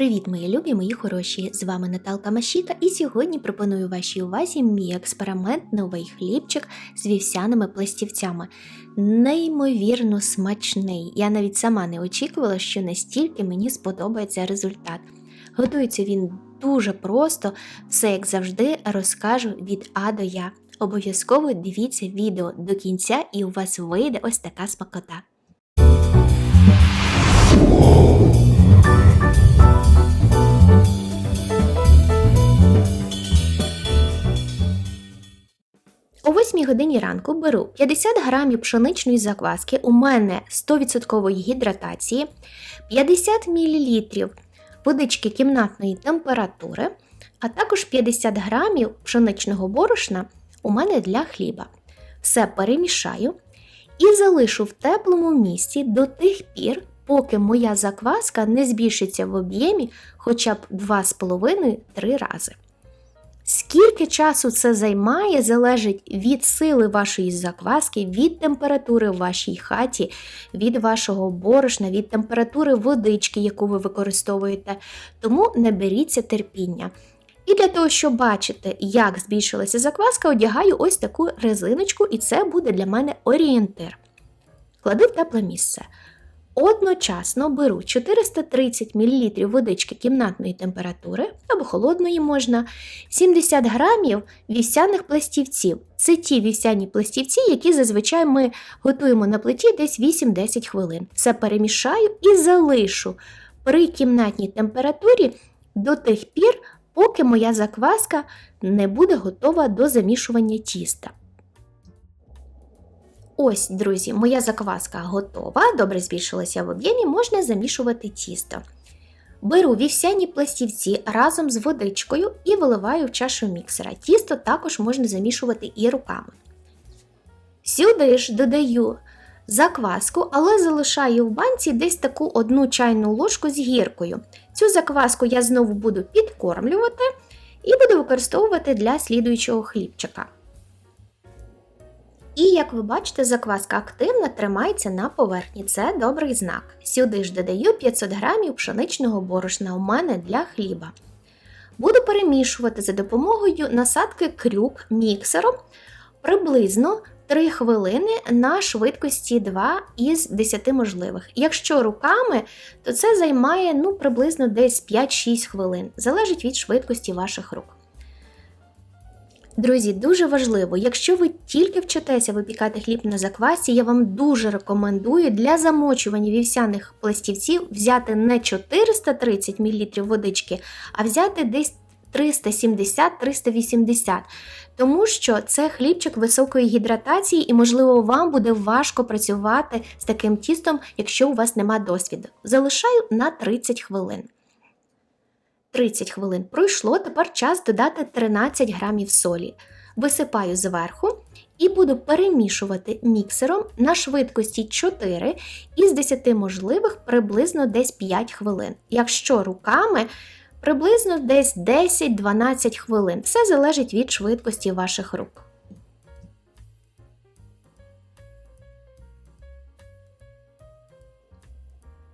Привіт, мої любі, мої хороші! З вами Наталка Машіка, і сьогодні пропоную вашій увазі мій експеримент новий хлібчик з вівсяними пластівцями. Неймовірно смачний. Я навіть сама не очікувала, що настільки мені сподобається результат. Готується він дуже просто, все як завжди розкажу від А до Я. Обов'язково дивіться відео до кінця, і у вас вийде ось така смакота. 8 годині ранку беру 50 грамів пшеничної закваски, у мене 100% гідратації, 50 мл водички кімнатної температури, а також 50 грамів пшеничного борошна у мене для хліба. Все перемішаю і залишу в теплому місці до тих пір, поки моя закваска не збільшиться в об'ємі хоча б 2,5-3 рази. Скільки часу це займає, залежить від сили вашої закваски, від температури в вашій хаті, від вашого борошна, від температури водички, яку ви використовуєте. Тому не беріться терпіння. І для того, щоб бачити, як збільшилася закваска, одягаю ось таку резиночку, і це буде для мене орієнтир. Кладу в тепле місце. Одночасно беру 430 мл водички кімнатної температури або холодної можна, 70 грамів вівсяних пластівців. Це ті вівсяні пластівці, які зазвичай ми готуємо на плиті десь 8-10 хвилин. Все перемішаю і залишу при кімнатній температурі до тих пір, поки моя закваска не буде готова до замішування тіста. Ось, друзі, моя закваска готова, добре збільшилася в об'ємі, можна замішувати тісто. Беру вівсяні пластівці разом з водичкою і виливаю в чашу міксера. Тісто також можна замішувати і руками. Сюди ж додаю закваску, але залишаю в банці десь таку одну чайну ложку з гіркою. Цю закваску я знову буду підкормлювати і буду використовувати для слідуючого хлібчика. І, як ви бачите, закваска активно тримається на поверхні. Це добрий знак. Сюди ж додаю 500 грамів пшеничного борошна у мене для хліба. Буду перемішувати за допомогою насадки крюк міксером приблизно 3 хвилини на швидкості 2 із 10 можливих. Якщо руками, то це займає ну, приблизно десь 5-6 хвилин, залежить від швидкості ваших рук. Друзі, дуже важливо, якщо ви тільки вчитеся випікати хліб на заквасі, я вам дуже рекомендую для замочування вівсяних пластівців взяти не 430 мл водички, а взяти десь 370-380, тому що це хлібчик високої гідратації, і, можливо, вам буде важко працювати з таким тістом, якщо у вас нема досвіду. Залишаю на 30 хвилин. 30 хвилин пройшло, тепер час додати 13 грамів солі. Висипаю зверху і буду перемішувати міксером на швидкості 4 із 10 можливих приблизно десь 5 хвилин. Якщо руками, приблизно десь 10-12 хвилин. Все залежить від швидкості ваших рук.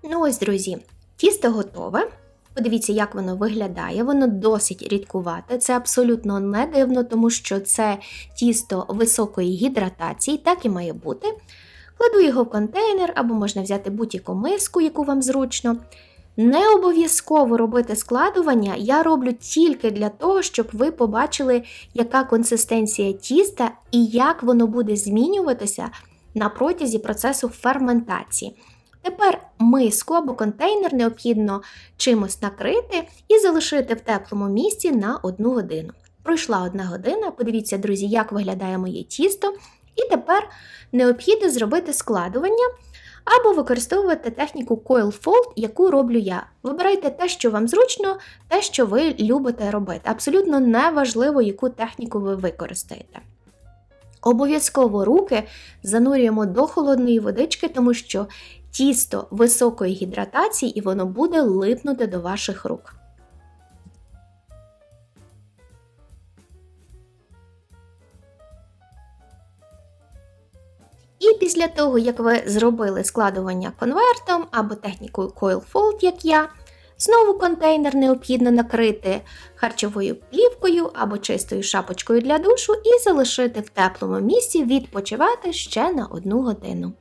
Ну ось, друзі, тісто готове. Подивіться, як воно виглядає. Воно досить рідкувате. Це абсолютно не дивно, тому що це тісто високої гідратації, так і має бути. Кладу його в контейнер або можна взяти будь-яку миску, яку вам зручно. Не обов'язково робити складування, я роблю тільки для того, щоб ви побачили, яка консистенція тіста і як воно буде змінюватися на протязі процесу ферментації. Тепер миску або контейнер необхідно чимось накрити і залишити в теплому місці на 1 годину. Пройшла одна година, подивіться, друзі, як виглядає моє тісто. І тепер необхідно зробити складування або використовувати техніку Coil Fold, яку роблю я. Вибирайте те, що вам зручно, те, що ви любите робити. Абсолютно неважливо, яку техніку ви використаєте. Обов'язково руки занурюємо до холодної водички, тому що тісто високої гідратації і воно буде липнути до ваших рук. І після того, як ви зробили складування конвертом або технікою Coil Fold, як я, Знову контейнер необхідно накрити харчовою плівкою або чистою шапочкою для душу і залишити в теплому місці відпочивати ще на одну годину.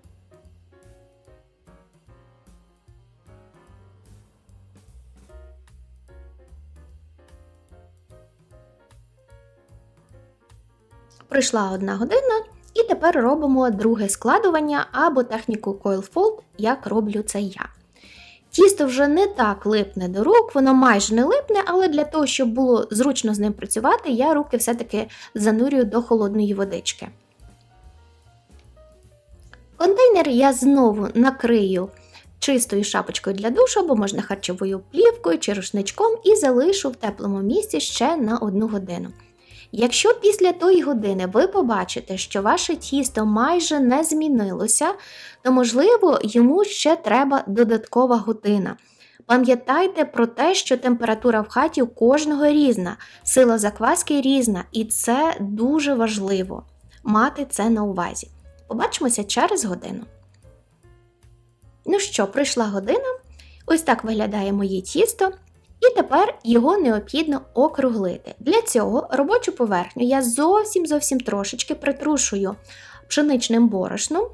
Пройшла одна година, і тепер робимо друге складування або техніку Coil Fold, як роблю це я. Тісто вже не так липне до рук, воно майже не липне, але для того, щоб було зручно з ним працювати, я руки все-таки занурюю до холодної водички. Контейнер я знову накрию чистою шапочкою для душу, або можна харчовою плівкою чи рушничком, і залишу в теплому місці ще на одну годину. Якщо після тої години ви побачите, що ваше тісто майже не змінилося, то, можливо, йому ще треба додаткова година. Пам'ятайте про те, що температура в хаті у кожного різна, сила закваски різна, і це дуже важливо мати це на увазі. Побачимося через годину. Ну що, прийшла година. Ось так виглядає моє тісто. І тепер його необхідно округлити. Для цього робочу поверхню я зовсім зовсім трошечки притрушую пшеничним борошном.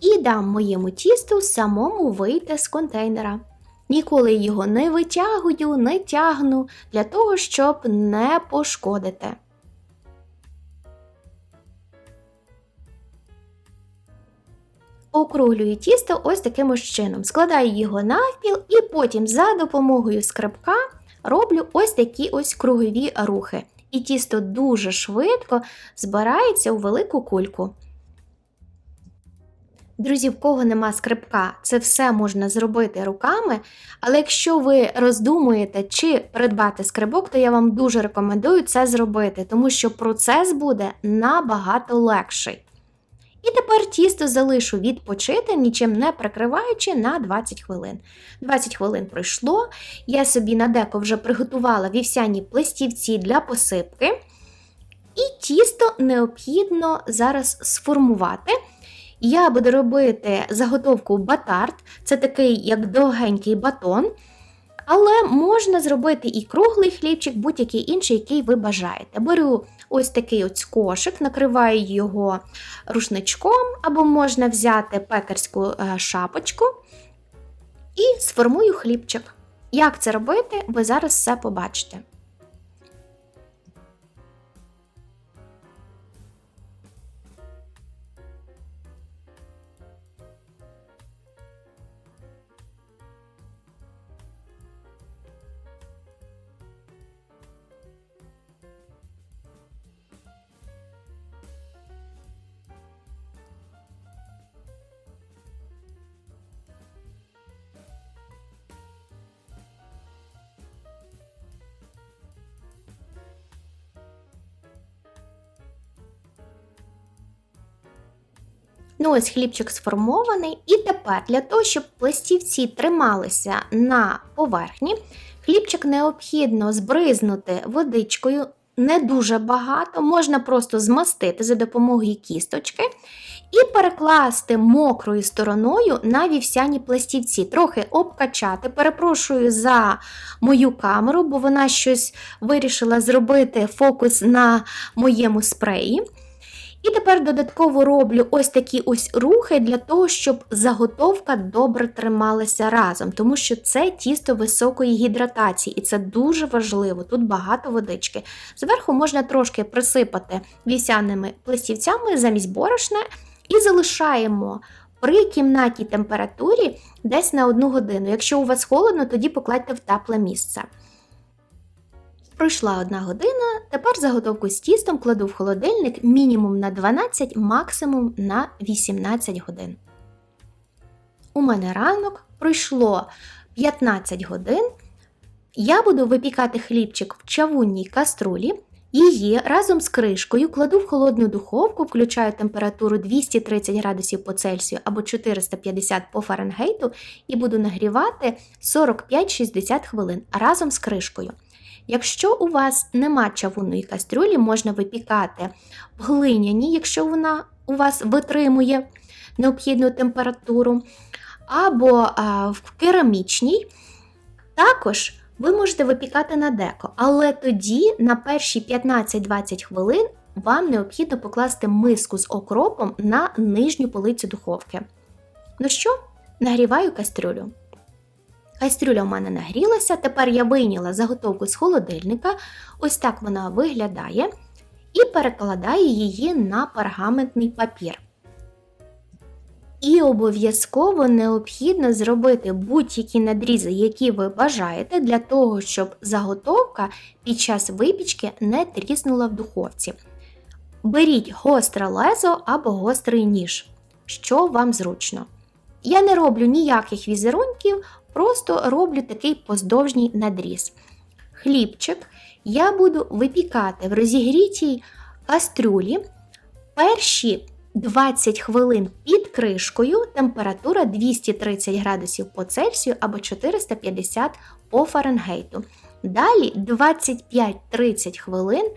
І дам моєму тісту самому вийти з контейнера. Ніколи його не витягую, не тягну для того, щоб не пошкодити. Округлюю тісто ось таким ось чином. Складаю його навпіл і потім за допомогою скрипка роблю ось такі ось кругові рухи. І тісто дуже швидко збирається у велику кульку. Друзі, в кого нема скрипка, це все можна зробити руками. Але якщо ви роздумуєте, чи придбати скрибок, то я вам дуже рекомендую це зробити, тому що процес буде набагато легший. І тепер тісто залишу відпочити, нічим не прикриваючи на 20 хвилин. 20 хвилин пройшло. Я собі на деко вже приготувала вівсяні пластівці для посипки. І тісто необхідно зараз сформувати. Я буду робити заготовку батарт, це такий як довгенький батон. Але можна зробити і круглий хлібчик, будь-який інший, який ви бажаєте. Беру ось такий ось кошик, накриваю його рушничком, або можна взяти пекарську е, шапочку і сформую хлібчик. Як це робити, ви зараз все побачите. Ну, ось хлібчик сформований. І тепер для того, щоб пластівці трималися на поверхні, хлібчик необхідно збризнути водичкою не дуже багато, можна просто змастити за допомогою кісточки. І перекласти мокрою стороною на вівсяні пластівці, трохи обкачати. Перепрошую за мою камеру, бо вона щось вирішила зробити фокус на моєму спреї. І тепер додатково роблю ось такі ось рухи для того, щоб заготовка добре трималася разом, тому що це тісто високої гідратації, і це дуже важливо, тут багато водички. Зверху можна трошки присипати вісяними пластівцями замість борошна, і залишаємо при кімнатній температурі десь на одну годину. Якщо у вас холодно, тоді покладьте в тепле місце. Пройшла одна година, тепер заготовку з тістом кладу в холодильник мінімум на 12, максимум на 18 годин. У мене ранок пройшло 15 годин. Я буду випікати хлібчик в чавунній каструлі. Її разом з кришкою кладу в холодну духовку, включаю температуру 230 градусів по Цельсію або 450 по Фаренгейту і буду нагрівати 45-60 хвилин разом з кришкою. Якщо у вас нема чавунної кастрюлі, можна випікати в глиняні, якщо вона у вас витримує необхідну температуру, або а, в керамічній. Також ви можете випікати на деко, але тоді на перші 15-20 хвилин вам необхідно покласти миску з окропом на нижню полицю духовки. Ну що, нагріваю кастрюлю. Кастрюля у мене нагрілася, тепер я вийняла заготовку з холодильника, ось так вона виглядає, і перекладаю її на пергаментний папір. І обов'язково необхідно зробити будь-які надрізи, які ви бажаєте, для того, щоб заготовка під час випічки не тріснула в духовці. Беріть гостре лезо або гострий ніж, що вам зручно. Я не роблю ніяких візерунків, просто роблю такий поздовжній надріз. Хлібчик я буду випікати в розігрітій кастрюлі перші 20 хвилин під кришкою, температура 230 градусів по Цельсію або 450 по Фаренгейту. Далі 25-30 хвилин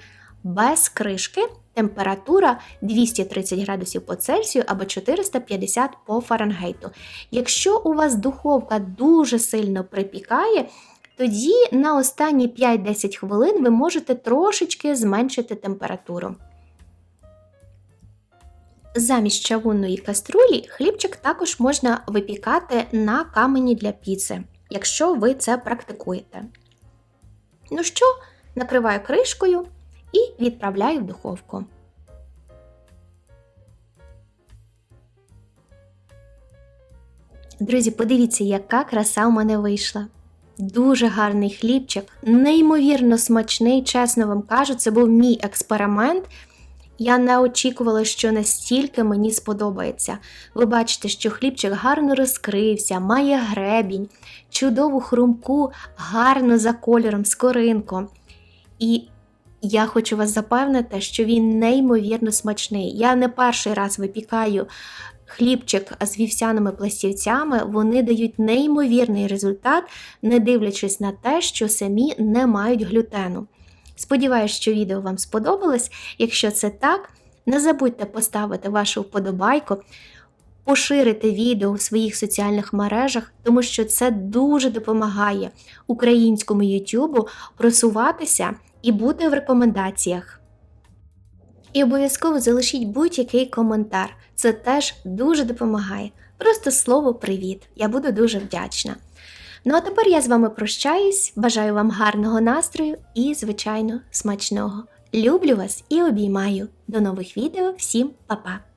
без кришки, температура 230 градусів по Цельсію або 450 по Фаренгейту. Якщо у вас духовка дуже сильно припікає, тоді на останні 5-10 хвилин ви можете трошечки зменшити температуру. Замість чавунної каструлі хлібчик також можна випікати на камені для піци, якщо ви це практикуєте. Ну що, накриваю кришкою і відправляю в духовку. Друзі, подивіться, яка краса у мене вийшла. Дуже гарний хлібчик, неймовірно смачний, чесно вам кажу, це був мій експеримент. Я не очікувала, що настільки мені сподобається. Ви бачите, що хлібчик гарно розкрився, має гребінь, чудову хрумку, гарно за кольором, скоринку. І я хочу вас запевнити, що він неймовірно смачний. Я не перший раз випікаю хлібчик з вівсяними пластівцями, вони дають неймовірний результат, не дивлячись на те, що самі не мають глютену. Сподіваюсь, що відео вам сподобалось. Якщо це так, не забудьте поставити вашу вподобайку, поширити відео в своїх соціальних мережах, тому що це дуже допомагає українському YouTube просуватися і бути в рекомендаціях. І обов'язково залишіть будь-який коментар. Це теж дуже допомагає. Просто слово привіт! Я буду дуже вдячна. Ну а тепер я з вами прощаюсь, бажаю вам гарного настрою і, звичайно, смачного. Люблю вас і обіймаю. До нових відео, всім па-па!